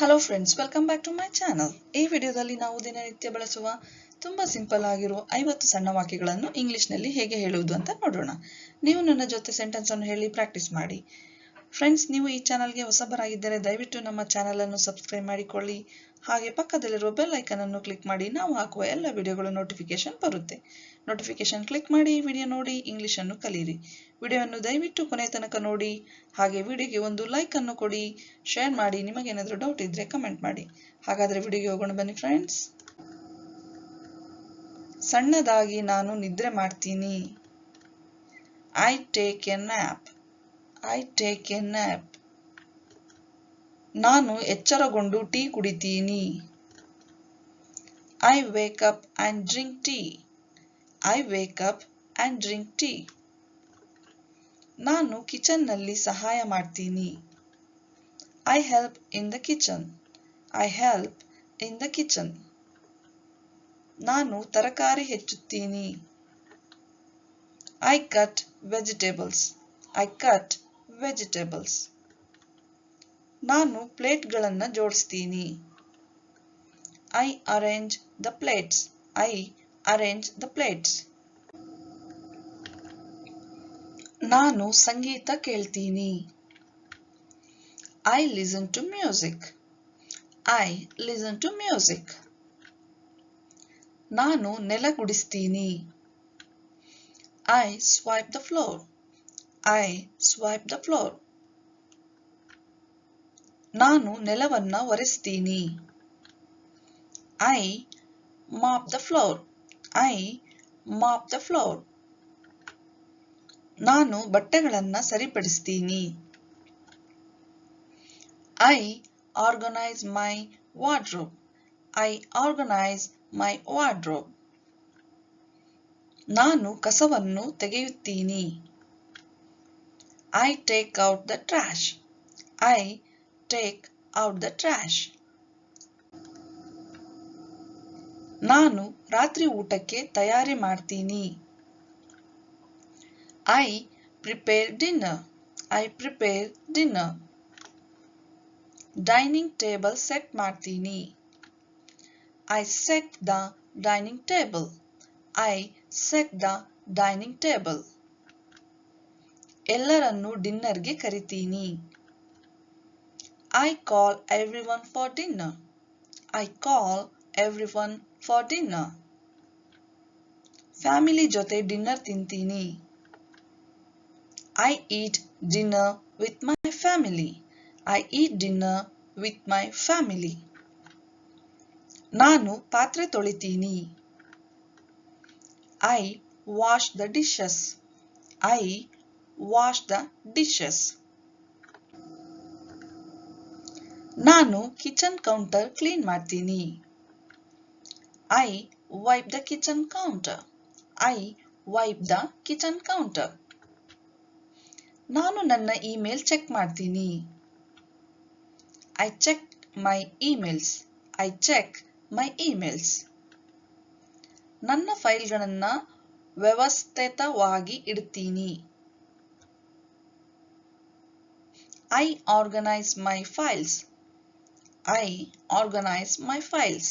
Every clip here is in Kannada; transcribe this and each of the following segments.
Hello friends welcome back to my channel ಈ ವಿಡಿಯೋದಲ್ಲಿ ನಾವು ದಿನನಿತ್ಯ ಬಳಸುವ ತುಂಬಾ ಸಿಂಪಲ್ ಆಗಿರುವ ಐವತ್ತು ಸಣ್ಣ ವಾಕ್ಯಗಳನ್ನು ಇಂಗ್ಲಿಷ್ನಲ್ಲಿ ಹೇಗೆ ಹೇಳುವುದು ಅಂತ ನೋಡೋಣ. ನೀವು ನನ್ನ ಜೊತೆ ಸೆಂಟೆನ್ಸ್ ಅನ್ನು ಹೇಳಿ ಪ್ರಾಕ್ಟೀಸ್ ಮಾಡಿ. ಫ್ರೆಂಡ್ಸ್ ನೀವು ಈ ಚಾನಲ್ಗೆ ಹೊಸಬರಾಗಿದ್ದರೆ ದಯವಿಟ್ಟು ನಮ್ಮ ಚಾನಲ್ ಅನ್ನು ಸಬ್ಸ್ಕ್ರೈಬ್ ಮಾಡಿಕೊಳ್ಳಿ. ಹಾಗೆ ಪಕ್ಕದಲ್ಲಿರುವ ಬೆಲ್ ಐಕನ್ ಅನ್ನು ಕ್ಲಿಕ್ ಮಾಡಿ, ನಾವು ಹಾಕುವ ಎಲ್ಲ ವಿಡಿಯೋಗಳ ನೋಟಿಫಿಕೇಶನ್ ಬರುತ್ತೆ. ನೋಟಿಫಿಕೇಶನ್ ಕ್ಲಿಕ್ ಮಾಡಿ ವಿಡಿಯೋ ನೋಡಿ ಇಂಗ್ಲಿಷ್ ಅನ್ನು ಕಲಿಯಿರಿ. ವಿಡಿಯೋವನ್ನು ದಯವಿಟ್ಟು ಕೊನೆ ತನಕ ನೋಡಿ, ಹಾಗೆ ವಿಡಿಯೋಗೆ ಒಂದು ಲೈಕ್ ಅನ್ನು ಕೊಡಿ ಶೇರ್ ಮಾಡಿ ನಿಮಗೇನಾದರೂ ಡೌಟ್ ಇದ್ರೆ ಕಮೆಂಟ್ ಮಾಡಿ. ಹಾಗಾದ್ರೆ ವಿಡಿಯೋಗೆ ಹೋಗೋಣ ಬನ್ನಿ ಫ್ರೆಂಡ್ಸ್ ಸಣ್ಣದಾಗಿ ನಾನು ನಿದ್ರೆ ಮಾಡ್ತೀನಿ. I take a nap I take a nap ನಾನು ಎಚ್ಚರಗೊಂಡು ಟೀ ಕುಡಿತೀನಿ. I wake up and drink tea I wake up and drink tea ನಾನು ಕಿಚನ್ನಲ್ಲಿ ಸಹಾಯ ಮಾಡ್ತೀನಿ. I help in the kitchen I help in the kitchen ನಾನು ತರಕಾರಿ ಹೆಚ್ಚುತ್ತೀನಿ. I cut vegetables I cut vegetables ನಾನು ಪ್ಲೇಟ್ಗಳನ್ನು ಜೋಡಿಸ್ತೀನಿ. I arrange the plates I arrange the plates ನಾನು ಸಂಗೀತ ಕೇಳ್ತೀನಿ. I listen to music I listen to music ನಾನು ನೆಲ ಗುಡಿಸ್ತೀನಿ. I swipe the floor I swipe the floor ನಾನು ನೆಲವನ್ನ ಒರೆಸ್ತೀನಿ. I mop the floor I mop the floor ನಾನು ಬಟ್ಟೆಗಳನ್ನ ಸರಿಪಡಿಸ್ತೀನಿ. I organise my wardrobe I organise my wardrobe ನಾನು ಕಸವನ್ನು ತೆಗೆಯುತ್ತೀನಿ. I take out the trash I take out the trash ನಾನು ರಾತ್ರಿ ಊಟಕ್ಕೆ ತಯಾರಿ ಮಾಡ್ತೀನಿ. I prepare dinner I prepare dinner dining table set ಮಾಡ್ತೀನಿ. I set the dining table I set the dining table ಎಲ್ಲರನ್ನು ಡಿನ್ನರ್ಗೆ ಕರಿತೀನಿ. I call everyone for dinner I call everyone for dinner family ಜೊತೆ ಡಿನ್ನರ್ ತಿಂತೀನಿ. I eat dinner with my family I eat dinner with my family ನಾನು ಪಾತ್ರೆ ತೊಳಿತೀನಿ. I wash the dishes I wash the dishes ನಾನು ಕಿಚನ್ ಕೌಂಟರ್ ಕ್ಲೀನ್ ಮಾಡ್ತೀನಿ. I wipe the kitchen counter I wipe the kitchen counter ನಾನು ನನ್ನ ಇಮೇಲ್ ಚೆಕ್ ಮಾಡ್ತೀನಿ. I check my emails I check my emails ನನ್ನ ಫೈಲ್ಗಳನ್ನು ವ್ಯವಸ್ಥಿತವಾಗಿ ಇಡ್ತೀನಿ. I organise my files I organise my files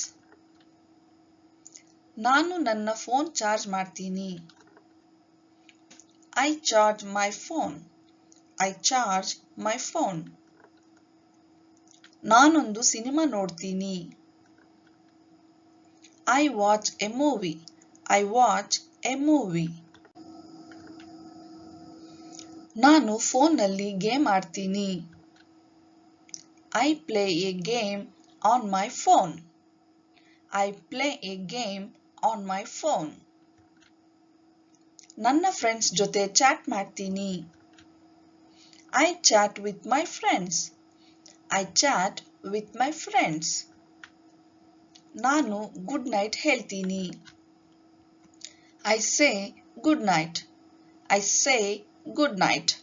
ನಾನು ನನ್ನ ಫೋನ್ ಚಾರ್ಜ್ ಮಾಡ್ತೀನಿ. I charge my phone I charge my phone ನಾನೊಂದು ಸಿನಿಮಾ ನೋಡ್ತೀನಿ. I watch a movie I watch a movie ನಾನು ಫೋನ್ನಲ್ಲಿ ಗೇಮ್ ಆಡ್ತೀನಿ. I play a game on my phone I play a game on my phone ನನ್ನ ಫ್ರೆಂಡ್ಸ್ ಜೊತೆ ಚಾಟ್ ಮಾಡ್ತೀನಿ. I chat with my friends I chat with my friends ನಾನು ಗುಡ್ ನೈಟ್ ಹೇಳ್ತೀನಿ. I say good night I say good night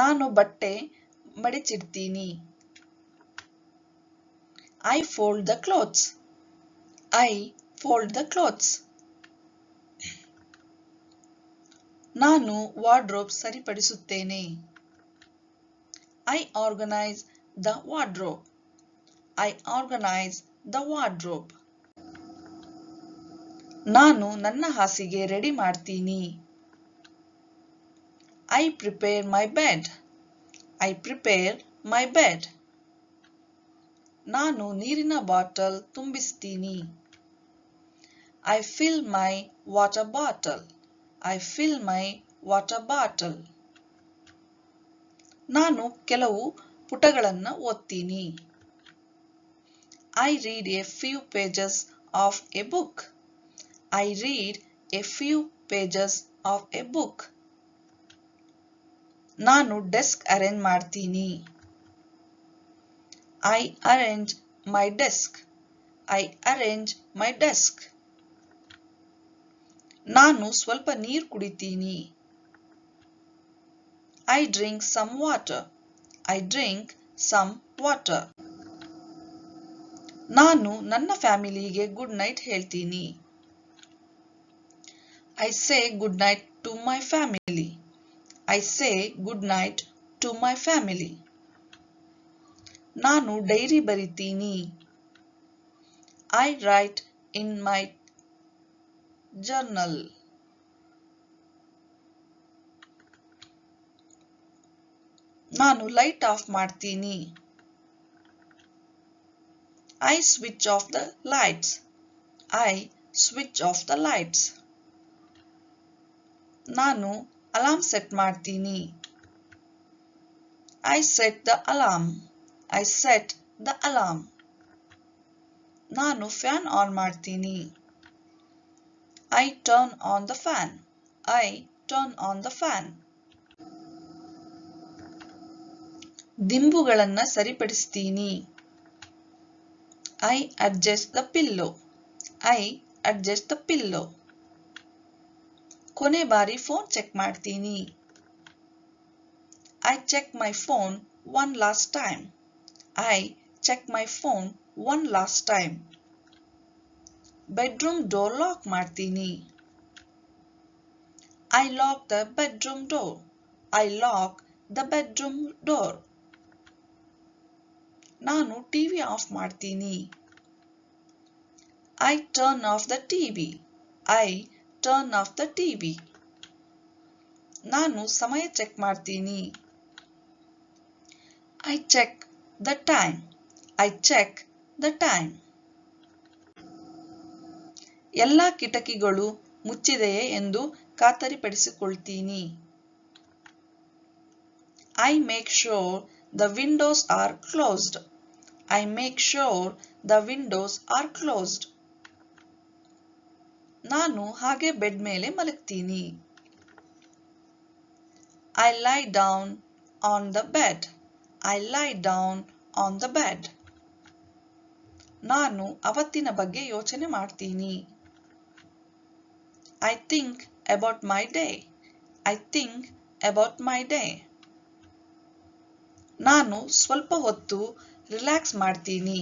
ನಾನು ಬಟ್ಟೆ ಮಡಿಚಿಡ್ತೀನಿ. I fold the clothes I fold the clothes ನಾನು wardrobe ಸರಿಪಡಿಸುತ್ತೇನೆ. I organise the wardrobe I organise the wardrobe ನಾನು ನನ್ನ ಹಾಸಿಗೆ ರೆಡಿ ಮಾಡ್ತೀನಿ. I prepare my bed I prepare my bed ನಾನು ನೀರಿನ bottle ತುಂಬಿಸ್ತೀನಿ. I fill my water bottle I fill my water bottle ನಾನು ಕೆಲವು ಪುಟಗಳನ್ನು ಓದ್ತೀನಿ. I read a few pages of a book I read a few pages of a book ನಾನು ಡೆಸ್ಕ್ ಅರೇಂಜ್ ಮಾಡ್ತೀನಿ. I arrange my desk I arrange my desk ನಾನು ಸ್ವಲ್ಪ ನೀರು ಕುಡಿತೀನಿ. I drink some water I drink some water ನಾನು ನನ್ನ ಫ್ಯಾಮಿಲಿಗೆ ಗುಡ್ ನೈಟ್ ಹೇಳ್ತೀನಿ. I say good night to my family I say good night to my family ನಾನು ಡೈರಿ ಬರಿತೀನಿ. I write in my journal ನಾನು ಲೈಟ್ ಆಫ್ ಮಾಡ್ತೀನಿ. I switch off the lights I switch off the lights ನಾನು ಅಲಾರ್ಮ್ ಸೆಟ್ ಮಾಡ್ತೀನಿ I set the alarm I set the alarm ನಾನು ಫ್ಯಾನ್ ಆನ್ ಮಾಡ್ತೀನಿ I turn on the fan I turn on the fan ದಿಂಬುಗಳನ್ನ ಸರಿಪಡಿಸ್ತೀನಿ. I adjust the pillow I adjust the pillow ಕೊನೆ ಬಾರಿ ಫೋನ್ ಚೆಕ್ ಮಾಡ್ತೀನಿ. I check my phone one last time I check my phone one last time bedroom door lock ಮಾಡ್ತೀನಿ. I lock the bedroom door I lock the bedroom door ನಾನು ಟಿವಿ ಆಫ್ ಮಾಡ್ತೀನಿ. I turn off the TV I turn off the TV ನಾನು ಸಮಯ ಚೆಕ್ ಮಾಡ್ತೀನಿ. I check the time I check the time ಎಲ್ಲ ಕಿಟಕಿಗಳು ಮುಚ್ಚಿದೆಯೇ ಎಂದು ಖಾತರಿಪಡಿಸಿಕೊಳ್ತೀನಿ. I make sure the windows are closed I make sure the windows are closed ನಾನು ಹಾಗೆ ಬೆಡ್ ಮೇಲೆ ಮಲಗ್ತೀನಿ. I lie down on the bed I lie down on the bed ನಾನು ಅವತ್ತಿನ ಬಗ್ಗೆ ಯೋಚನೆ ಮಾಡ್ತೀನಿ. I think about my day I think about my day ನಾನು ಸ್ವಲ್ಪ ಹೊತ್ತು ರಿಲ್ಯಾಕ್ಸ್ ಮಾಡ್ತೀನಿ.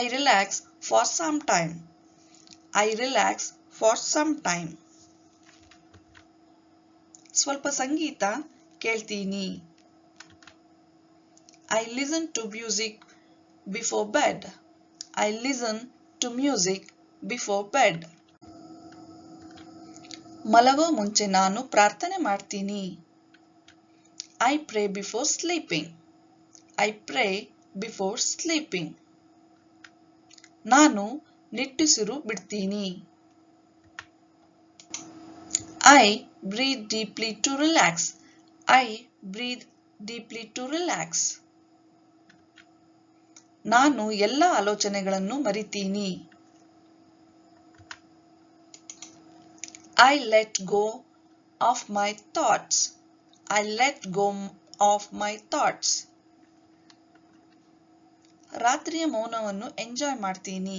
I relax for some time I relax for some time ಸ್ವಲ್ಪ ಸಂಗೀತ ಕೇಳ್ತೀನಿ. I listen to music before bed I listen to music before bed ಮಲಗೋ ಮುಂಚೆ ನಾನು ಪ್ರಾರ್ಥನೆ ಮಾಡ್ತೀನಿ. I pray before sleeping I pray before sleeping ನಾನು ನಿಟ್ಟುಸಿರು ಬಿಡ್ತೀನಿ. I breathe deeply to relax I breathe deeply to relax ನಾನು ಎಲ್ಲ ಆಲೋಚನೆಗಳನ್ನು ಮರಿತೀನಿ. I let go of my thoughts I let go of my thoughts ರಾತ್ರಿಯ ಮೌನವನ್ನು ಎಂಜಾಯ್ ಮಾಡ್ತೀನಿ.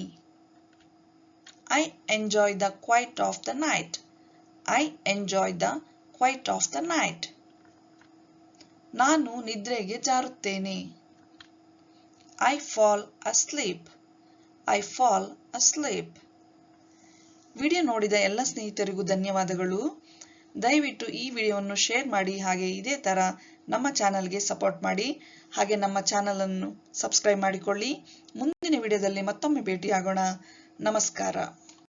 I enjoy the quiet of the night. I enjoy the quiet of the night. ನಾನು ನಿದ್ರೆಗೆ ಜಾರುತ್ತೇನೆ. I fall asleep I fall asleep video ನೋಡಿದ ಎಲ್ಲ ಸ್ನೇಹಿತರಿಗೂ ಧನ್ಯವಾದಗಳು. ದಯವಿಟ್ಟು ಈ ವಿಡಿಯೋವನ್ನು ಶೇರ್ ಮಾಡಿ. ಹಾಗೆ ಇದೇ ಥರ ನಮ್ಮ ಚಾನಲ್ಗೆ ಸಪೋರ್ಟ್ ಮಾಡಿ. ಹಾಗೆ ನಮ್ಮ ಚಾನಲನ್ನು ಸಬ್ಸ್ಕ್ರೈಬ್ ಮಾಡಿಕೊಳ್ಳಿ. ಮುಂದಿನ ವಿಡಿಯೋದಲ್ಲಿ ಮತ್ತೊಮ್ಮೆ ಭೇಟಿಯಾಗೋಣ. ನಮಸ್ಕಾರ.